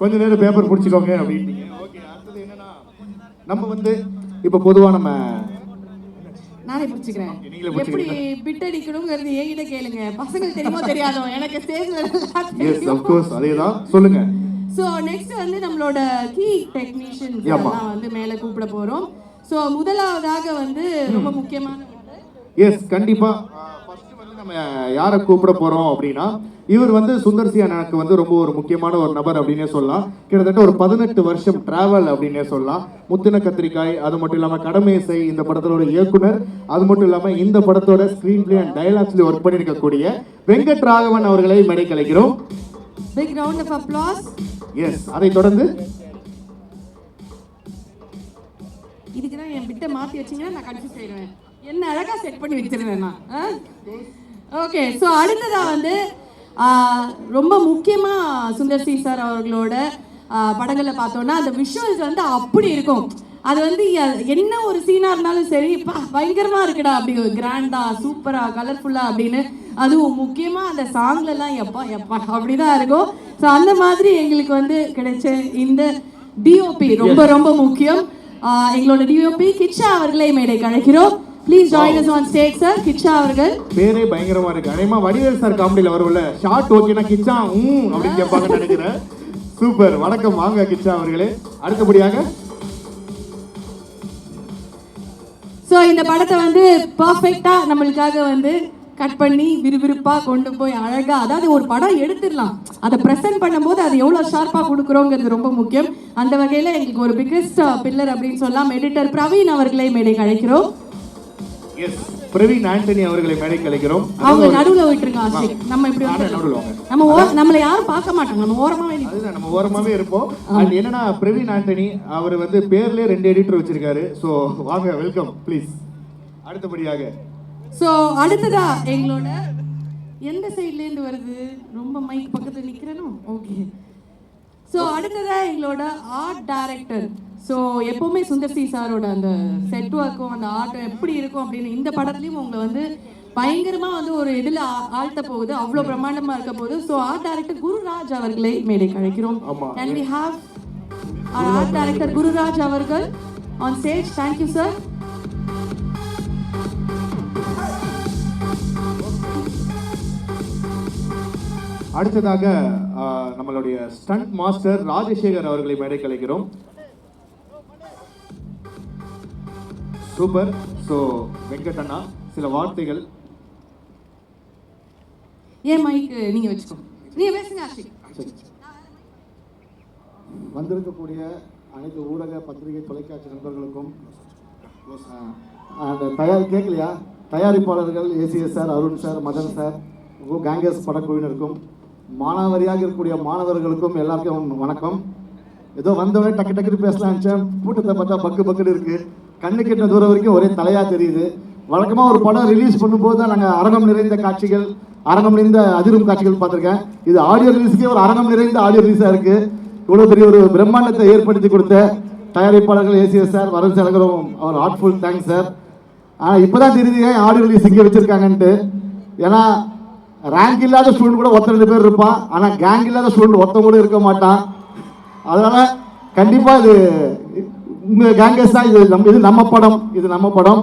கொஞ்ச நேரம் பேப்பர் பிடிச்சிக்கோங்க அப்படின்ட்டீங்க ஓகே அடுத்தது என்னன்னா நம்ம வந்து இப்போ பொதுவா நம்ம நானே பிடிச்சிக்கிறேன். எப்படி. பிட் அடிக்கணுங்கிறது என்கிட்ட கேளுங்க. பசங்களுக்கு தெரியுமோ தெரியாதோ? எனக்கு ஸ்டேஜ்ல எஸ் அஃப்கோர்ஸ் அதே தான் சொல்லுங்க. ஸோ நெக்ஸ்ட் வந்து நம்மளோட கீ டெக்னீஷியன்ஸ். எல்லாம் வந்து மேலே கூப்பிட போறோம். ஸோ முதலாவதாக வந்து ரொம்ப முக்கியமான எஸ் கண்டிப்பா. ஃபர்ஸ்ட் வந்து நம்ம யாரை கூப்பிட போறோம் அப்படின்னா இவர் வந்து சுந்தர் சி அண்ணனுக்கு வந்து ரொம்ப ஒரு முக்கியமான ஒரு நபர் அப்படின்னே சொல்லலாம். கிட்டத்தட்ட ஒரு பதினெட்டு வருஷம் டிராவல் அப்படின்னே சொல்லலாம். முத்தின கத்திரிக்காய் அது மட்டும் இல்லாம கடமேசை இந்த படத்தோட இயக்குனர் அது மட்டும் இல்லாம இந்த படத்தோட ஸ்கிரீன் பிளே அண்ட் டைலாக்ஸ்ல ஒர்க் பண்ணியிருக்கக்கூடிய வெங்கட் ராகவன் அவர்களை மேடை கலைக்கிறோம் big round of applause yes அதை தொடர்ந்து இதுக்கு தான் என் பிட்டை மாற்றி வச்சீங்கன்னா நான் கன்ஃபியூஸ் ஆயிடுவேன். என்ன அழகா செட் பண்ணி வச்சிருவேன் நான் ஓகே ஸோ அடுத்ததாக வந்து ரொம்ப முக்கியமாக சுந்தர் சிங் சார் அவர்களோட படங்களில் பார்த்தோன்னா அந்த விஷுவல்ஸ் வந்து அப்படி இருக்கும். அது வந்து என்ன ஒரு சீனாக இருந்தாலும் சரி பயங்கரமாக இருக்குடா அப்படி கிராண்டா சூப்பராக கலர்ஃபுல்லாக அப்படின்னு. அதுவும் முக்கியமாக அந்த சாங்லலாம் எப்பா எப்பா எப்பா அப்படிதான் இருக்கும். ஸோ அந்த மாதிரி எங்களுக்கு வந்து கிடைச்ச இந்த டிஓபி ரொம்ப ரொம்ப முக்கியம். எங்களோட டிஓபி கிச்சா அவர்களை மேடை கழைக்கிறோம் please join us on stage sir Kichcha அவர்கள். பேரே பயங்கரமா இருக்கு. அநேகமா வடிவேல் சார் காமெடியில வரும்ல. ஷார்ட் ஓகேனா கிச்சா ஊம் அப்படின்னு கேட்பாங்கன்னு நினைக்கிறேன். சூப்பர் வணக்கம். வாங்க கிச்சா அவர்களே. அடுத்தபடியாக. ஸோ இந்த படத்தை வந்து பர்ஃபெக்டா நம்மளுக்காக வந்து கட் பண்ணி விறுவிறுப்பா கொண்டு போய் அழகா அதாவது ஒரு படம் எடுத்துடலாம். அதை ப்ரெசென்ட் பண்ணும்போது அது எவ்வளோ ஷார்ப்பாக கொடுக்குறோங்கிறது ரொம்ப முக்கியம். அந்த வகையில் எங்களுக்கு ஒரு பிக்கஸ்ட் பில்லர் அப்படின்னு சொல்லலாம் எடிட்டர் பிரவீன் அவர்களை மேடை கழைக்கிறோம் எஸ் பிரவீன் ஆண்டனி அவர்களை மேடை கலைக்கிறோம் அவங்க நடுவுல விட்டுருங்க நம்ம இப்படி நடுவுல. நம்ம நம்மளை யாரும் பார்க்க மாட்டாங்க நம்ம ஓரமாவே நிப்போம். அதுதான் நம்ம ஓரமாவே இருப்போம். அண்ட் என்னன்னா பிரவீன் ஆண்டனி அவர் வந்து பேர்லயே ரெண்டு எடிட்டர் வச்சிருக்காரு. ஸோ வாங்க வெல்கம் ப்ளீஸ் அடுத்தபடியாக. ஸோ அடுத்ததா எங்களோட எந்த சைட்ல இருந்து வருது? ரொம்ப மைக் பக்கத்துல நிக்கிறேனோ? ஓகே ஸோ அடுத்ததா எங்களோட ஆர்ட் டைரக்டர் ஸோ எப்பவுமே சுந்தர் சி சாரோட அந்த செட் ஒர்க்கும் அந்த ஆர்ட் எப்படி இருக்கும் அப்படின்னு இந்த படத்துலயும் உங்களை வந்து பயங்கரமா வந்து ஒரு இதில் ஆழ்த்த போகுது. அவ்வளோ பிரம்மாண்டமா இருக்க போகுது ஸோ ஆர்ட் டைரக்டர் குருராஜ் அவர்களை மேடை கழைக்கிறோம் ஆமா. Can we have art director Gururaj அவர்கள் ஆன் ஸ்டேஜ் தேங்க்யூ சார் அடுத்ததாக நம்மளுடைய ஸ்டண்ட் மாஸ்டர் ராஜசேகர் அவர்களை மேடை கலைக்கிறோம் சூப்பர் ஸோ வெங்கட் அண்ணா சில வார்த்தைகள். ஏன் மைக் நீங்க வச்சுக்கோ. நீங்க பேசுங்க ஆஷிக். வந்திருக்கக்கூடிய அனைத்து ஊடக பத்திரிகை தொலைக்காட்சி நண்பர்களுக்கும் அந்த தயார் கேட்கலையா தயாரிப்பாளர்கள் ACS sir Arun sir Madan sir கேங்கஸ் படக்குழுவினருக்கும் மானாவாரியாக இருக்கக்கூடிய மாணவர்களுக்கும் எல்லாருக்கும் வணக்கம். ஏதோ வந்தவொடனே டக்கு டக்குன்னு பேசலாம் கூட்டத்தை பார்த்தா பக்கு பக்குன்னு இருக்கு. கண்ணு கெட்ட தூரம் வரைக்கும் ஒரே தலையா தெரியுது. வழக்கமாக ஒரு படம் ரிலீஸ் பண்ணும்போது தான் நாங்கள் அரங்கம் நிறைந்த காட்சிகள் அரங்கம் நிறைந்த அதிரும் காட்சிகள் பார்த்துருக்கேன். இது ஆடியோ ரிலீஸ்க்கே ஒரு அரங்கம் நிறைந்த ஆடியோ ரிலீஸாக இருக்குது இவ்வளோ பெரிய ஒரு பிரம்மாண்டத்தை ஏற்படுத்தி கொடுத்த தயாரிப்பாளர்கள் ஏசிஎஸ் சார் வருண் சாருக்கும் அவர் ஹார்ட்ஃபுல் தேங்க்ஸ் சார். ஆனால் இப்போ தான் தெரியுது ஏன் ஆடியோ ரிலீஸ் இங்கே வச்சுருக்காங்கன்ட்டு. ஏன்னா ரேங்க் இல்லாத ஸ்டூடெண்ட் கூட ஒருத்தர் ரெண்டு பேர் இருப்பான். ஆனால் கேங் இல்லாத ஸ்டூடெண்ட் ஒருத்தன் கூட இருக்க மாட்டான். அதனால் கண்டிப்பாக இது கேங்கஸ் தான் இது நம்ம இது நம்ம படம் இது நம்ம படம்.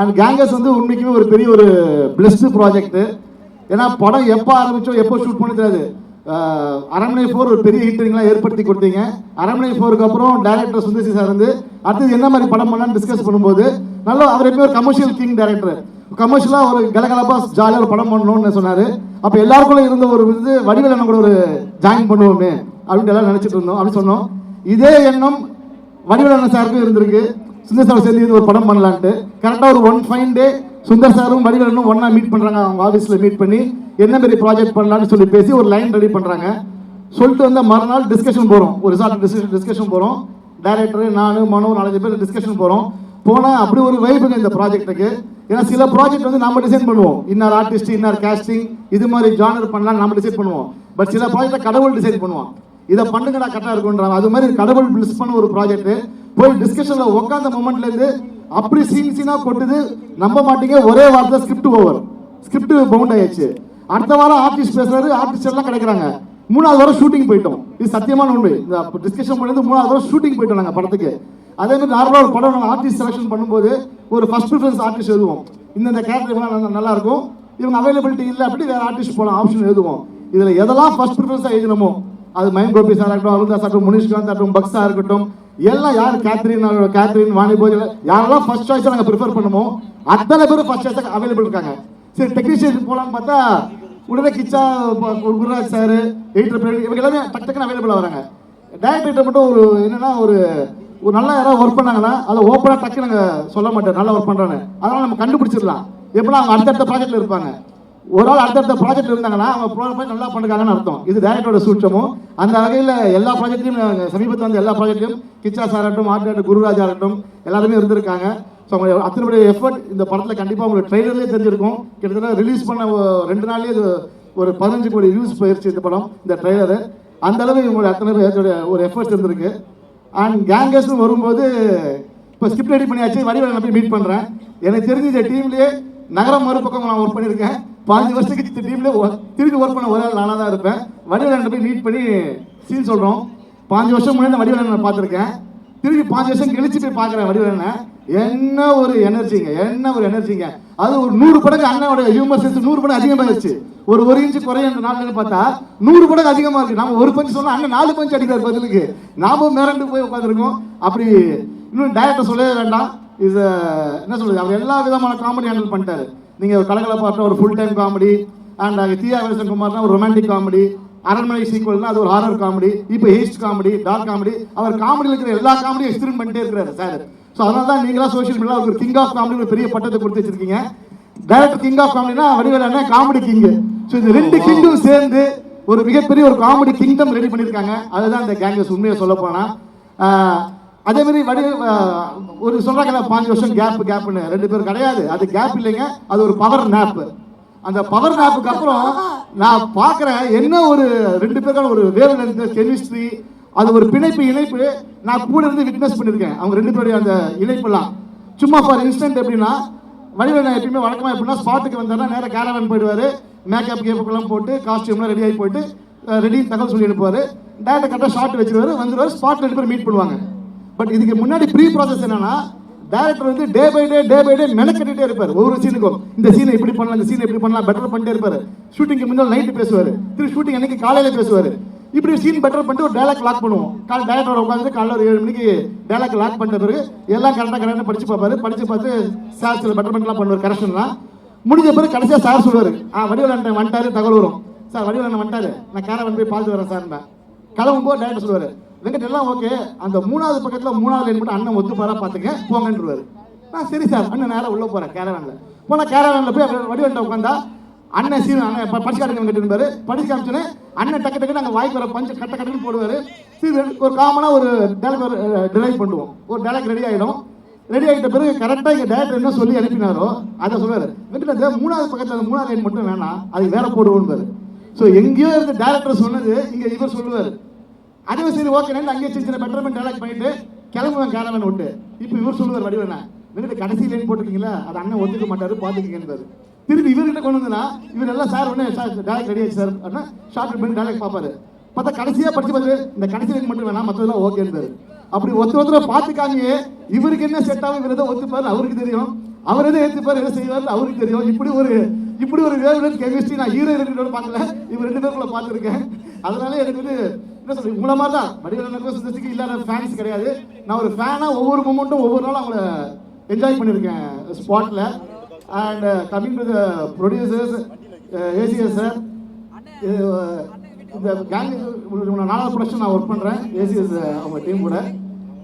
அண்ட் கேங்கஸ் வந்து உண்மைக்குமே ஒரு பெரிய ஒரு பிளஸ்டு ப்ராஜெக்ட் ஏன்னா படம் எப்போ ஆரம்பிச்சோம் எப்போ ஷூட் பண்ணி தெரியாது அரண்மனை ஃபோர் ஒரு பெரிய ஹிட்டரிங்லாம் ஏற்படுத்தி கொடுத்தீங்க. அரண்மனை ஃபோருக்கு அப்புறம் டைரக்டர் சுந்தர்சி சார் வந்து அடுத்தது என்ன மாதிரி படம் பண்ணலாம்னு டிஸ்கஸ் பண்ணும்போது நல்லா அவர் எப்படி ஒரு கமர்ஷியல் கிங் டைரக்டர் கமர்ஷியலாக ஒரு கலகலப்பா ஜாலியாக ஒரு படம் பண்ணணும்னு சொன்னார். அப்போ எல்லாருக்குள்ள இருந்த ஒரு இது வடிவில் நம்ம கூட ஒரு ஜாயின் பண்ணுவோமே அப்படின்ட்டு எல்லாம் நினச்சிட்டு இருந்தோம் அப்படின்னு சொன்னோம். இதே எண்ணம் வடிவேலன் சாருக்கும் இருந்திருக்கு. சுந்தர் சார் சேர்ந்து இது ஒரு படம் பண்ணலான்ட்டு. கரெக்டாக ஒரு ஒன் ஃபைன் டே சுந்தர் சாரும் வடிவேலனும் ஒன்றா மீட் பண்ணுறாங்க அவங்க ஆஃபீஸில் மீட் பண்ணி என்ன மாதிரி ப்ராஜெக்ட் பண்ணலாம்னு சொல்லி பேசி ஒரு லைன் ரெடி பண்ணுறாங்க சொல்லிட்டு வந்த மறுநாள் டிஸ்கஷன் போகிறோம் ஒரு ரிசார்ட் டிஸ்கஷன் டிஸ்கஷன் போகிறோம் டேரக்டரு நான் மனோ நாலஞ்சு பேர் டிஸ்கஷன் போகிறோம் போனால் அப்படி ஒரு வைப்புங்க இந்த ப்ராஜெக்ட்டுக்கு ஏன்னா சில ப்ராஜெக்ட் வந்து நம்ம டிசைன் பண்ணுவோம். இன்னார் ஆர்டிஸ்ட் இன்னார் கேஸ்டிங் இது மாதிரி ஜானர் பண்ணலாம் நம்ம டிசைன் பண்ணுவோம். பட் சில ப்ராஜெக்டை கடவுள் டிசைன் பண்ணுவோம் இதை பண்ணுங்கடா கரெக்டாக இருக்குன்றாங்க அது மாதிரி கடவுள் பிளிஸ் பண்ண ஒரு ப்ராஜெக்ட் போய் டிஸ்கஷனில் உட்காந்த மூமெண்ட்லேருந்து அப்படி சீன் சீனாக கொட்டுது. நம்ப மாட்டீங்க. ஒரே வாரத்தில் ஸ்கிரிப்ட் ஓவர் ஸ்கிரிப்ட் பவுண்ட் ஆயிடுச்சு. அடுத்த வாரம் ஆர்டிஸ்ட் பேசுறாரு ஆர்டிஸ்ட் எல்லாம் கிடைக்கிறாங்க. மூணாவது வாரம் ஷூட்டிங் போயிட்டோம். இது சத்தியமான உண்மை. இந்த டிஸ்கஷன் பண்ணது மூணாவது வாரம் ஷூட்டிங் போயிட்டோம் நாங்கள் படத்துக்கு. அதே மாதிரி நார்மலாக ஒரு படம் நாங்கள் ஆர்டிஸ்ட் செலெக்ஷன் பண்ணும்போது ஒரு ஃபர்ஸ்ட் ப்ரிஃபரன்ஸ் ஆர்டிஸ்ட் எழுதுவோம். இந்தந்த கேரக்டர் நல்லா நல்லா இருக்கும். இவங்க அவைலபிலிட்டி இல்லை அப்படி வேற ஆர்டிஸ்ட் போகலாம் ஆப்ஷன் எழுதுவோம். இதில் எதெல்லாம் ஃபர்ஸ்ட் ப்ரிஃபரன்ஸாக எழுதணுமோ அது மயம் கோபி சார் இருக்கட்டும் அருந்தாஸ் இருக்கட்டும் முனிஷ்காந்த் இருக்கட்டும் பக்ஸா இருக்கட்டும் எல்லாம் யார் கேத்ரின் கேத்ரின் வாணி யாரெல்லாம் ஃபர்ஸ்ட் சாய்ஸாக நாங்கள் ப்ரிஃபர் பண்ணுமோ அத்தனை பேரும் ஃபர்ஸ்ட் சாய்ஸாக அவைலபிள் இருக்காங்க. சரி டெக்னீஷியன் போகலான்னு பார்த்தா உடனே கிச்சா குருராஜ் சார் எயிட்டர் இவங்க எல்லாமே டக்கு டக்குன்னு அவைலபிளாக வராங்க டேரக்டர்கிட்ட மட்டும் ஒரு என்னன்னா ஒரு ஒரு நல்லா யாராவது ஒர்க் பண்ணாங்கன்னா அதை ஓப்பனாக டக்கு நாங்கள் சொல்ல மாட்டோம். நல்லா ஒர்க் பண்ணுறான்னு அதனால் நம்ம கண்டுபிடிச்சிடலாம். எப்படின்னா அவங்க அடுத்தடுத்த ப்ராஜெக்டில் இருப்பாங்க. ஒரு ஆள் அடுத்தடுத்த ப்ராஜெக்ட் இருந்தாங்கன்னா அவங்க ப்ரோ போய் நல்லா பண்ணுறாங்கன்னு அர்த்தம். இது டேரக்டரோட சூட்சமும். அந்த வகையில் எல்லா ப்ராஜெக்ட்லையும் சமீபத்தில் வந்து எல்லா ப்ராஜெக்ட்லையும் கிச்சா சாராட்டும் ஆகட்டும் ஆர்ட் குருராஜா ஆகட்டும் எல்லாருமே இருந்திருக்காங்க. ஸோ அவங்க அத்தனை எஃபர்ட் இந்த படத்தில் கண்டிப்பாக உங்களுக்கு ட்ரெய்லர்லேயே தெரிஞ்சிருக்கும். கிட்டத்தட்ட ரிலீஸ் பண்ண ரெண்டு நாள்லேயே இது ஒரு பதினஞ்சு கோடி வியூஸ் போயிடுச்சு இந்த படம் இந்த ட்ரெய்லரு அந்த அளவு இவங்களுடைய அத்தனை பேர் ஒரு எஃபர்ட்ஸ் இருந்திருக்கு. அண்ட் கேங்கர்ஸ்னு வரும்போது இப்போ ஸ்கிரிப்ட் ரெடி பண்ணியாச்சு வடிவேலை நான் போய் மீட் பண்ணுறேன் எனக்கு தெரிஞ்ச இந்த டீம்லேயே நகரம் மறுபக்கம் நான் ஒர்க் பண்ணியிருக்கேன். பாஞ்சு வருஷத்துக்கு இந்த டீமில் திருப்பி ஒர்க் பண்ண ஒரே ஆள் நானாக தான் இருப்பேன். வடிவேலன் போய் மீட் பண்ணி சீன் சொல்கிறோம் பாஞ்சு வருஷம் முன்னாடி வடிவேலனை நான் பார்த்துருக்கேன். திருப்பி பாஞ்சு வருஷம் கழிச்சு போய் பார்க்குறேன் வடிவேலனை என்ன ஒரு எனர்ஜிங்க என்ன ஒரு எனர்ஜிங்க அது ஒரு நூறு படங்கு அண்ணாவோட ஹியூமர் சென்ஸ் நூறு படம் அதிகமாகிடுச்சு ஒரு ஒரு இன்ச்சு குறைய நாள்னு பார்த்தா நூறு படம் அதிகமாக இருக்கு. நாம ஒரு பஞ்சு சொன்னால் அண்ணன் நாலு பஞ்சு அடிக்கிறார் பதிலுக்கு. நாம மிரண்டு போய் உட்காந்துருக்கோம் அப்படி இன்னும் டேரக்டர் சொல்லவே வேண்டாம். இது என்ன சொல்றது? அவர் எல்லா விதமான காமெடி ஹேண்டில் பண்ணிட்டாரு. நீங்க கலகல பார்த்தா ஒரு ஃபுல் டைம் காமெடி அண்ட் தீயா வேசன் குமார்னா ஒரு ரொமான்டிக் காமெடி அரண்மனை சீக்வல்னா அது ஒரு ஹாரர் காமெடி இப்போ ஹேஸ்ட் காமெடி டார்க் காமெடி அவர் காமெடியில் இருக்கிற எல்லா காமெடியும் எக்ஸ்பிரிமெண்ட் பண்ணிட்டே இருக்கிறாரு சார் ஸோ அதனால தான் நீங்களா சோஷியல் மீடியா ஒரு கிங் ஆஃப் காமெடி ஒரு பெரிய பட்டத்தை கொடுத்து வச்சிருக்கீங்க. டைரக்டர் கிங் ஆஃப் காமெடினா வடிவேலண்ணா காமெடி கிங் ஸோ இந்த ரெண்டு கிங்கும் சேர்ந்து ஒரு மிகப்பெரிய ஒரு காமெடி கிங்டம் ரெடி பண்ணியிருக்காங்க. அதுதான் இந்த கேங்கஸ் உண்மையை சொல்ல போனா. ஆஹ், அதே மாதிரி வடி ஒரு சொல்றாங்க பாஞ்சு வருஷம் கேப் கேப்னு ரெண்டு பேரும் கிடையாது. அது கேப் இல்லைங்க. அது ஒரு பவர் நேப் அந்த பவர் நேப்புக்கு அப்புறம் நான் பார்க்குறேன் என்ன ஒரு ரெண்டு பேருக்கான ஒரு வேவ் லென்த் கெமிஸ்ட்ரி அது ஒரு பிணைப்பு இணைப்பு நான் கூட இருந்து விட்னஸ் பண்ணியிருக்கேன். அவங்க ரெண்டு பேருடைய அந்த இணைப்பெல்லாம். சும்மா ஃபார் இன்ஸ்டன்ட் எப்படின்னா வடிவேல் நான் எப்பயுமே வழக்கமாக எப்படின்னா ஸ்பாட்டுக்கு வந்தாருன்னா நேராக கேரவன் போயிடுவார். மேக்கப் கேப்புக்கெல்லாம் போட்டு காஸ்டியூம்லாம் ரெடி ஆகி போயிட்டு ரெடி தகவல் சொல்லி எடுப்பார் டேரக்டாக கரெக்டாக ஷார்ட் வச்சுருவாரு. வந்துடுவார் ஸ்பாட் ரெண்டு பேர் மீட் பண்ணுவாங்க. பட் இதுக்கு முன்னாடி ப்ரீ ப்ராசஸ் என்னன்னா டேரக்டர் வந்து day by day day by day மெனக்கட்டிட்டே இருப்பார். ஒவ்வொரு சீனுக்கும் இந்த சீனை இப்படி பண்ணலாம் இந்த சீனை இப்படி பண்ணலாம் பெட்டர் பண்ணிட்டே இருப்பார். ஷூட்டிங்க்கு முன்னாடி நைட்டு பேசுவார். திரு ஷூட்டிங் அன்னைக்கு காலையில் பேசுவார். இப்படி சீன் பெட்டர் பண்ணிட்டு ஒரு டேலாக் லாக் பண்ணுவோம். காலை டேரக்டர் உட்காந்து காலைல ஒரு ஏழு மணிக்கு டேலாக் லாக் பண்ண பிறகு எல்லாம் கரெக்டாக கரெக்டாக படிச்சு பார்ப்பாரு. படிச்சு பார்த்து சார் சில பெட்டர்மெண்ட்லாம் பண்ணுவார் கரெக்ஷன்லாம் முடிஞ்ச பிறகு கடைசியாக சார் சொல்லுவார் ஆ வடிவேலன் வந்துட்டாரு தகவல் வரும். சார் வடிவேலன் வந்துட்டாரு. நான் கேரவன் போய் பார்த்து வரேன் சார் கிளம்பும்போது டேரக்டர் சொல்லுவார் வெங்கட் எல்லாம் ஓகே அந்த மூணாவது பக்கத்தில் மூணாவது லைன் மட்டும் அண்ணன் ஒத்து பாரா பார்த்துக்க போங்கன்றுவார். ஆ சரி சார் அண்ணன் நேரம் உள்ளே போகிறேன் கேரவானில் போனால் கேரவானில் போய் அப்படியே உட்காந்தா அண்ணன் சீன் அண்ணன் படிச்சு காட்டுங்க வெங்கட் இருந்தாரு படிச்சு காமிச்சோன்னே அண்ணன் டக்கு டக்கு நாங்கள் வாய்க்கு வர பஞ்சு கட்ட கட்டுன்னு போடுவார். சரி ஒரு காமனாக ஒரு டேலக் டிரைவ் பண்ணுவோம். ஒரு டேலக் ரெடி ஆகிடும் ரெடி ஆகிட்ட பிறகு கரெக்டாக இங்கே டேரக்டர் என்ன சொல்லி அனுப்பினாரோ அதை சொல்லுவார். வெங்கட் மூணாவது பக்கத்தில் அந்த மூணாவது லைன் மட்டும் வேணாம் அது வேற போடுவோம்பாரு ஸோ எங்கேயோ இருந்த டேரக்டர் சொன்னது இங்கே இவர் சொல்லுவார். அதுவும் சரி ஓகே அங்கே அங்கேயே சின்ன சின்ன பெட்டர்மெண்ட் டேலக்ட் பண்ணிட்டு கிளம்புவேன் கேரவன் விட்டு இப்போ இவர் சொல்லுவார் வடிவேண்ணா வெங்கட் கடைசி லைன் போட்டிருக்கீங்களா? அது அண்ணன் ஒத்துக்க மாட்டாரு பார்த்துக்கங்கன்றாரு திருப்பி இவர்கிட்ட கொண்டு வந்தனா இவர் எல்லாம் சார் உடனே சார் டேரக்ட் ரெடி ஆச்சு சார் அப்படின்னா ஷார்ட் பண்ணி டேரக்ட் பார்ப்பாரு. பார்த்தா கடைசியாக படிச்சு பார்த்து இந்த கடைசி லைன் மட்டும் வேணாம் மற்றதெல்லாம் ஓகேன்றாரு அப்படி ஒருத்தர் ஒருத்தர் பார்த்துக்காங்க இவருக்கு என்ன செட் ஆகும் இவர் எதை ஒத்துப்பாரு அவருக்கு தெரியும். அவர் எதை ஏற்றுப்பார் எதை செய்வார் அவருக்கு தெரியும். இப்படி ஒரு இப்படி ஒரு வேவலன் கெமிஸ்ட்ரி நான் ஹீரோ ரெண்டு பார்க்கல. இவர் ரெண்டு பேருக்குள்ள பார்த்துருக்கேன். அதனால எனக்கு வந்து என்ன சொல்றது உங்களை மாதிரி தான் வடிவேலனுக்கும் சுந்தர்சிக்கு இல்லாத ஃபேன்ஸ் கிடையாது. நான் ஒரு ஃபேனாக ஒவ்வொரு மூமெண்ட்டும் ஒவ்வொரு நாளும் அவங்கள என்ஜாய் பண்ணியிருக்கேன் ஸ்பாட்டில் and coming to the producers ACS sir இந்த கேங் நாலாவது ப்ரொடக்ஷன் நான் ஒர்க் பண்ணுறேன் ஏசிஎஸ் uh, அவங்க டீம் கூட.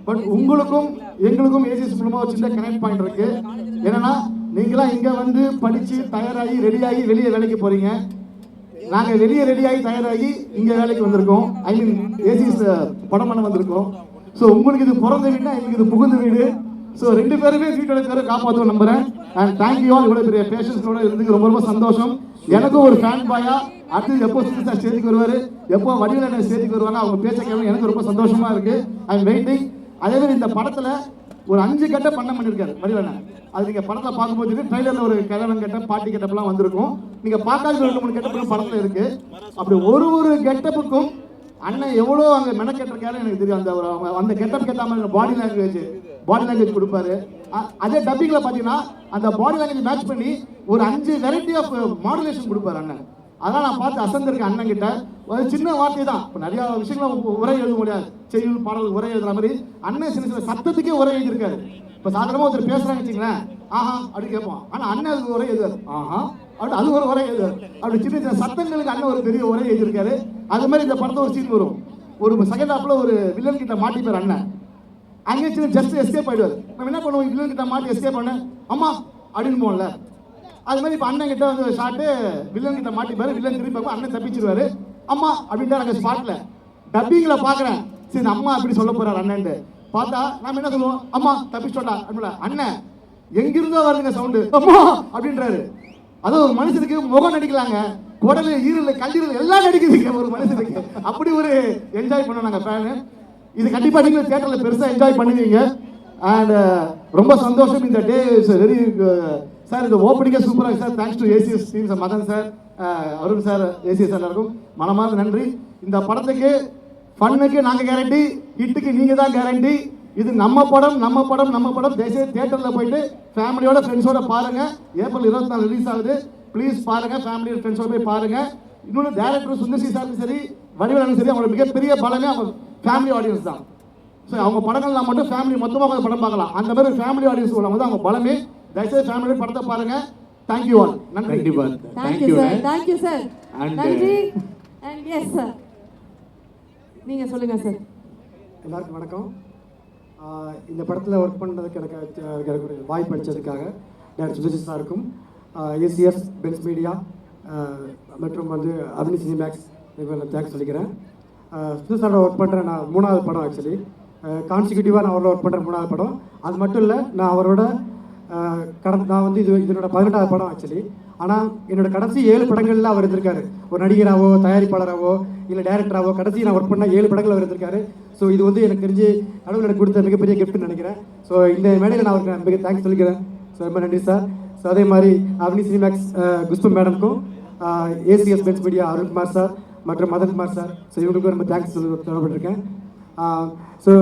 பட் உங்களுக்கும் எங்களுக்கும் ஏசிஎஸ் மூலமாக ஒரு சின்ன கனெக்ட் பாயிண்ட் இருக்குது என்னென்னா நீங்களாம் இங்கே வந்து படித்து தயாராகி ரெடியாகி வெளியே வேலைக்கு போகிறீங்க நாங்கள் வெளியே ரெடியாகி தயாராகி இங்கே வேலைக்கு வந்திருக்கோம். ஐ மீன் ஏசி படம் பண்ண வந்திருக்கோம். ஸோ உங்களுக்கு இது பிறந்த வீடுனா எங்களுக்கு இது புகுந்த வீடு. ஸோ ரெண்டு பேருமே வீட்டோட பேரை காப்பாற்றுவோம் நம்புறேன். அண்ட் தேங்க்யூ ஆல் இவ்வளோ பெரிய பேஷன்ஸோட இருந்ததுக்கு ரொம்ப ரொம்ப சந்தோஷம். எனக்கும் ஒரு ஃபேன் பாயா அடுத்து எப்போ சுந்தர் ஸ்டேஜுக்கு வருவார் எப்போ என்ன ஸ்டேஜுக்கு வருவாங்க அவங்க பேச கேட்க எனக்கு ரொம்ப சந்தோஷமா இருக்கு. ஐ எம் வெயிட்டிங் அதே மாதிரி இந்த படத்தில் ஒரு அஞ்சு கட்ட பண்ண பண்ணியிருக்காரு வடிவண்ணன் அது நீங்கள் படத்தில் பார்க்கும்போது ட்ரைலரில் ஒரு கல்யாணம் கெட்டப் பாட்டி கெட்டப்லாம் வந்திருக்கும். நீங்கள் பார்க்காத ரெண்டு மூணு கெட்டப்லாம் படத்தில் இருக்குது அப்படி ஒரு ஒரு கெட்டப்புக்கும் அண்ணன் எவ்வளோ அங்கே மெனக்கெட்டிருக்காரு எனக்கு தெரியும். அந்த ஒரு அவங்க அந்த கெட்டப் கெட்டாமல் பாடி லாங்குவேஜ் பாடி லாங்குவேஜ் கொடுப்பாரு. அதே டப்பிங்கில் பார்த்தீங்கன்னா அந்த பாடி லாங்குவேஜ் மேட்ச் பண்ணி ஒரு அஞ்சு வெரைட்டி ஆஃப் மாடுலேஷன் கொடுப்பாரு அண்ணன். அதான் நான் பார்த்து அசந்திருக்கேன் அண்ணன் கிட்ட ஒரு சின்ன வார்த்தை தான் இப்போ நிறைய விஷயங்கள உரை எழுத முடியாது. செய்யுள் பாடல் உரை எழுதுற மாதிரி அண்ணன் சின்ன சின்ன சத்தத்துக்கே உரை எழுதியிருக்காரு. இப்போ சாதாரணமாக ஒருத்தர் பேசுறாங்க வச்சுங்களேன். ஆஹா அப்படின்னு கேட்போம் ஆனால் அண்ணன் அதுக்கு உரை எழுதுவார். ஆஹா அப்படி அது ஒரு உரை எழுதுவார். அப்படி சின்ன சின்ன சத்தங்களுக்கு அண்ணன் ஒரு பெரிய உரை எழுதியிருக்காரு. அது மாதிரி இந்த படத்துல ஒரு சீன் வரும். ஒரு செகண்ட் ஹாஃப்ல ஒரு வில்லன் கிட்ட மாட்டிப்பார் அண்ணன். அங்கே சின்ன ஜஸ்ட் எஸ்கேப் ஆயிடுவார். நம்ம என்ன பண்ணுவோம்? வில்லன் கிட்ட மாட்டி எஸ்கேப் பண்ண அம்மா அப்படின்னு போகல அது மாதிரி இப்போ அண்ணன் கிட்ட வந்து ஷாட்டு வில்லன் கிட்ட மாட்டிப்பாரு வில்லன் திரும்பி அண்ணன் தப்பிச்சிருவாரு. அம்மா அப்படின்ட்டு அங்கே ஸ்பாட்டில் டப்பிங்கில் பார்க்குறேன். சரி அம்மா அப்படி சொல்ல போகிறார் அண்ணன்ட்டு. பார்த்தா நாம் என்ன சொல்லுவோம்? அம்மா தப்பிச்சோண்டா அப்படின்ல அண்ணன் எங்கிருந்தோ வருதுங்க சவுண்டு அம்மா அப்படின்றாரு. அது ஒரு மனுஷனுக்கு முகம் நடிக்கலாங்க. குடல் ஈரல் கல்லீரல் எல்லாம் நடிக்குதுங்க ஒரு மனுஷனுக்கு. அப்படி ஒரு என்ஜாய் பண்ணோம் நாங்கள் ஃபேனு இது கண்டிப்பாக நீங்கள் தேட்டரில் பெருசாக என்ஜாய் பண்ணுவீங்க. அண்ட் ரொம்ப சந்தோஷம். இந்த டே இஸ் வெரி சார் இந்த ஓப்பனிங்கே சூப்பராக sir thanks to ACS team sir Madan sir Arun sir ACS எல்லாருக்கும் மனமார்ந்த நன்றி. இந்த படத்துக்கு ஃபன்னுக்கு நாங்கள் கேரண்டி ஹிட்டுக்கு நீங்கள் தான் கேரண்டி இது நம்ம படம் நம்ம படம் நம்ம படம். தேசிய தியேட்டரில் போயிட்டு ஃபேமிலியோட ஃப்ரெண்ட்ஸோட பாருங்க. ஏப்ரல் இருபத்தி நாலு ரிலீஸ் ஆகுது. ப்ளீஸ் பாருங்க ஃபேமிலி ஃப்ரெண்ட்ஸோட போய் பாருங்க. இன்னொன்று டேரக்டர் சுந்தர்சி சாரும் சரி வடிவலனும் சரி அவங்களோட மிகப்பெரிய பலமே அவங்க ஃபேமிலி ஆடியன்ஸ் தான். ஸோ அவங்க படங்கள்லாம் மட்டும் ஃபேமிலி மொத்தமாக படம் பார்க்கலாம். அந்த மாதிரி ஃபேமிலி ஆடியன்ஸ் தான் அவங்க பலமே. தயவுசெய்து ஃபேமிலியோட படத்தை பாருங்க. தேங்க்யூ ஆல் நன்றி. கண்டிப்பா. Thank you sir thank you sir நன்றி. அண்ட் எஸ் சார் நீங்க சொல்லுங்க சார் எல்லாருக்கும் வணக்கம். இந்த படத்தில் ஒர்க் பண்ணுறதுக்கு எனக்கு வாய்ப்பு அளித்ததுக்காக டேரக்டர் சுதர்சி சாருக்கும் ஏசிஎஸ் பென்ஸ் மீடியா மற்றும் வந்து அபினி சினிமேக்ஸ் இவங்களை தேங்க்ஸ் சொல்லிக்கிறேன். சுதர் சாரோட ஒர்க் பண்ணுற நான் மூணாவது படம் ஆக்சுவலி கான்சிக்யூட்டிவாக நான் அவரோட ஒர்க் பண்ணுற மூணாவது படம். அது மட்டும் இல்லை நான் அவரோட கடந்த நான் வந்து இது இதனோட பதினெட்டாவது படம் ஆக்சுவலி ஆனால் என்னோட கடைசி ஏழு படங்களில் அவர் இருந்திருக்காரு. ஒரு நடிகராகவோ தயாரிப்பாளராகவோ இல்லை டேரக்டராகவோ கடைசி நான் ஒர்க் பண்ண ஏழு படங்கள் அவர் இருந்திருக்காரு. ஸோ இது வந்து எனக்கு தெரிஞ்சு கடவுள் எனக்கு கொடுத்த மிகப்பெரிய கிஃப்ட்னு நினைக்கிறேன். ஸோ இந்த மேடையில் நான் அவருக்கு மிக தேங்க்ஸ் சொல்லிக்கிறேன். ஸோ ரொம்ப நன்றி சார் ஸோ அதே மாதிரி Avni Cinemax Khushbu மேடம்க்கும் ACS Benz media Arunkumar sir மற்றும் மதன்குமார் சார் ஸோ இவங்களுக்கும் ரொம்ப தேங்க்ஸ் சொல்லப்பட்டிருக்கேன். ஸோ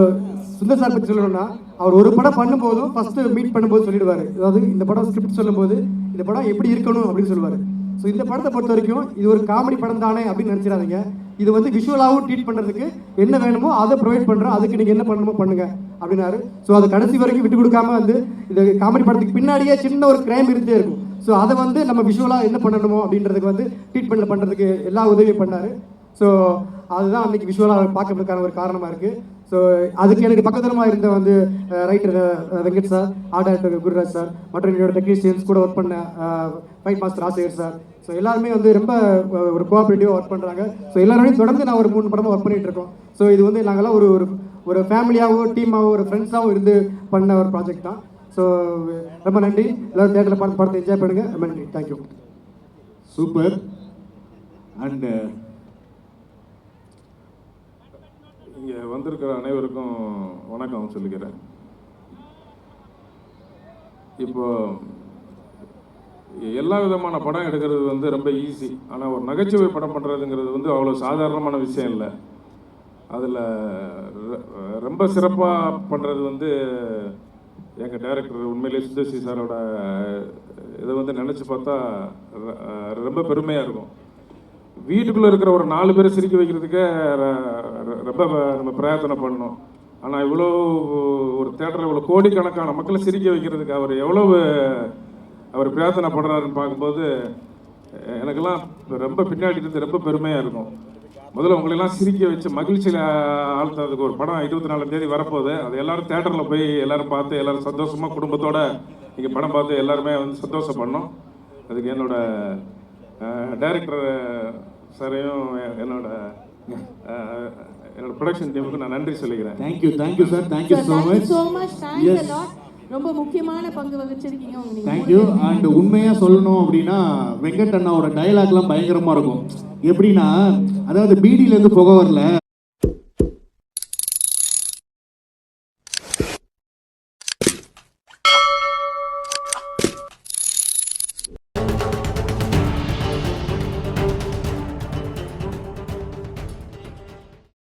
சுந்தர் சார் பற்றி சொல்லணும்னா அவர் ஒரு படம் பண்ணும்போதும் ஃபஸ்ட்டு மீட் பண்ணும்போது சொல்லிடுவார். அதாவது இந்த படம் ஸ்கிரிப்ட் சொல்லும்போது இந்த படம் எப்படி இருக்கணும் அப்படின்னு சொல்லுவார். ஸோ இந்த படத்தை பொறுத்த வரைக்கும் இது ஒரு காமெடி படம் தானே அப்படின்னு நினச்சிடாதீங்க. இது வந்து விஷுவலாகவும் ட்ரீட் பண்ணுறதுக்கு என்ன வேணுமோ அதை ப்ரொவைட் பண்ணுறோம் அதுக்கு நீங்கள் என்ன பண்ணணுமோ பண்ணுங்க அப்படின்னாரு. ஸோ அது கடைசி வரைக்கும் விட்டு கொடுக்காம வந்து இந்த காமெடி படத்துக்கு பின்னாடியே சின்ன ஒரு கிரைம் இருந்தே இருக்கும். ஸோ அதை வந்து நம்ம விஷுவலாக என்ன பண்ணணுமோ அப்படின்றதுக்கு வந்து ட்ரீட்மெண்ட்டில் பண்ணுறதுக்கு எல்லா உதவியும் பண்ணார். ஸோ அதுதான் அன்னைக்கு விஷுவலாக பார்க்கறதுக்கான ஒரு காரணமாக இருக்குது ஸோ அதுக்கு எனக்கு பக்கத்துலமா இருந்த வந்து writer Venkat sir art director Gururaj sir மற்றும் என்னோட டெக்னீஷியன்ஸ் கூட ஒர்க் பண்ண ஃபைட் மாஸ்டர் ஆசிரியர் சார் ஸோ எல்லாருமே வந்து ரொம்ப ஒரு கோஆப்ரேட்டிவாக ஒர்க் பண்ணுறாங்க ஸோ எல்லாரோடையும் தொடர்ந்து நான் ஒரு மூணு படமாக ஒர்க் பண்ணிட்டு இருக்கோம். ஸோ இது வந்து நாங்கள்லாம் ஒரு ஒரு ஒரு ஃபேமிலியாகவும் டீமாகவும் ஒரு ஃப்ரெண்ட்ஸாகவும் இருந்து பண்ண ஒரு ப்ராஜெக்ட் தான். ஸோ ரொம்ப நன்றி. எல்லோரும் தேட்டரில் பார்த்து படத்தை என்ஜாய் பண்ணுங்கள் ரொம்ப நன்றி. தேங்க்யூ சூப்பர் அண்ட் இங்கே வந்திருக்கிற அனைவருக்கும் வணக்கம் சொல்லிக்கிறேன். இப்போ எல்லா விதமான படம் எடுக்கிறது வந்து ரொம்ப ஈஸி ஆனால் ஒரு நகைச்சுவை படம் பண்ணுறதுங்கிறது வந்து அவ்வளோ சாதாரணமான விஷயம் இல்லை. அதில் ரொம்ப சிறப்பாக பண்ணுறது வந்து எங்கள் டைரக்டர் உண்மையிலே சுந்தர்சி சாரோட இதை வந்து நினச்சி பார்த்தா ர- ரொம்ப பெருமையாக இருக்கும். வீட்டுக்குள்ளே இருக்கிற ஒரு நாலு பேரை சிரிக்க வைக்கிறதுக்கே ர- ரொம்ப நம்ம பிரயத்தனை பண்ணோம் ஆனால் இவ்வளோ ஒரு தேட்டரில் இவ்வளோ கோடிக்கணக்கான மக்களை சிரிக்க வைக்கிறதுக்கு அவர் எவ்வளோ அவர் பிரயத்தனை பண்ணுறாருன்னு பார்க்கும்போது எனக்கெல்லாம் ரொம்ப பின்னாடி இருந்து ரொம்ப பெருமையாக இருக்கும். முதல்ல உங்களெல்லாம் சிரிக்க வச்சு மகிழ்ச்சியில் ஆழ்த்ததுக்கு ஒரு படம் இருபத்தி நாலாம் தேதி வரப்போகுது. அது எல்லாரும் தேட்டரில் போய் எல்லாரும் பார்த்து எல்லாரும் சந்தோஷமாக குடும்பத்தோட நீங்கள் படம் பார்த்து எல்லாருமே வந்து சந்தோஷம் பண்ணோம் அதுக்கு என்னோட டைரக்டர் சாரையும் என்னோட என்னோட ப்ரொடக்ஷன் டீமுக்கு நான் நன்றி சொல்லிக்கிறேன். Thank you thank you sir thank you so thank you much so much thanks lot ரொம்ப முக்கியமான பங்கு வகிச்சிருக்கீங்க தேங்க்யூ அண்ட் உண்மையாக சொல்லணும் அப்படின்னா வெங்கட் அண்ணாவோட டயலாக்லாம் பயங்கரமாக இருக்கும். எப்படின்னா அதாவது பீடியிலேருந்து புகை வரல.